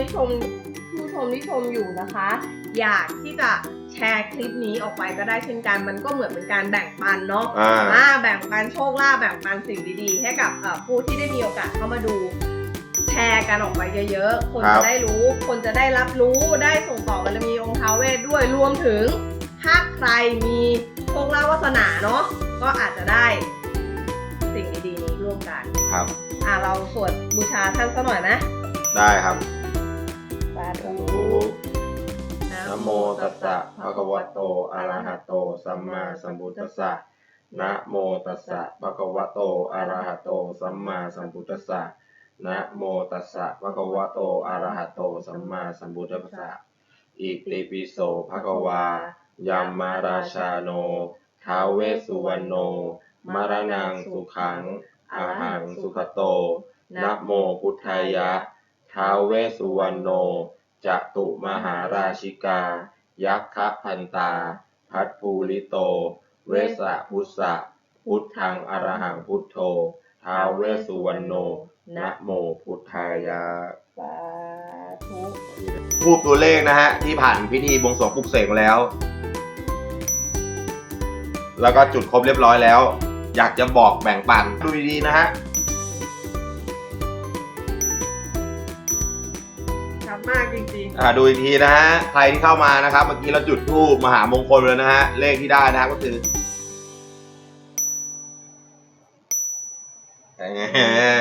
ที่ชมผู้ชมที่ชมอยู่นะคะ อยากที่จะแชร์คลิปนี้ออกไปก็ได้เช่นกัน มันก็เหมือนเป็นการแบ่งปันเนาะอ่า อ่าแบ่งปันโชคลาภแบ่งปันสิ่งดีๆ ให้กับเอ่อผู้ที่ได้มีโอกาสเข้ามาดู แชร์กันออกไปเยอะๆ คนครัจะบ ได้รู้ คนจะได้รับรู้ได้ส่งต่อบารมีองค์ท้าวเวทด้วยรวมถึง ถ้าใครมีโชคลาภวาสนาเนาะก็อาจจะได้สิ่งดีๆนี้ร่วมกัน ครับ อ่าเราสวดบูชาท่านสักหน่อยนะ ได้ครับ โมตัสสะภะคะวะโต อะระหะโต สัมมาสัมพุทธัสสะ นะโมตัสสะภะคะวะโต อะระหะโต สัมมาสัมพุทธัสสะ นะโมตัสสะภะคะวะโต อะระหะโต สัมมาสัมพุทธัสสะ อิติปิโสภะคะวายัมมาราชาโน ท้าเวสุวรรณโน มรณังสุขัง อาหังสุขโต นะโมพุทธายะ ท้าเวสุวรรณโน จะตุมหาราชิกา ยักขพันตา พัทภูริโต เวสะพุสะพุทธังอรหังพุทโธท้าวเวสุวรรณโนนะโมพุทธายะสาธุรูปตัวเลขนะฮะ ที่ผ่านพิธีบวงสรวงปลุกเสกแล้ว แล้วก็จุดครบเรียบร้อยแล้ว อยากจะบอกแบ่งปันดูดีๆนะฮะ มากจริงอ่าดูอีกทีนะฮะใครที่เข้ามานะครับ เมื่อกี้เราจุดธูปมหามงคลไปแล้วนะฮะเลขที่ได้นะครับก็คือแหม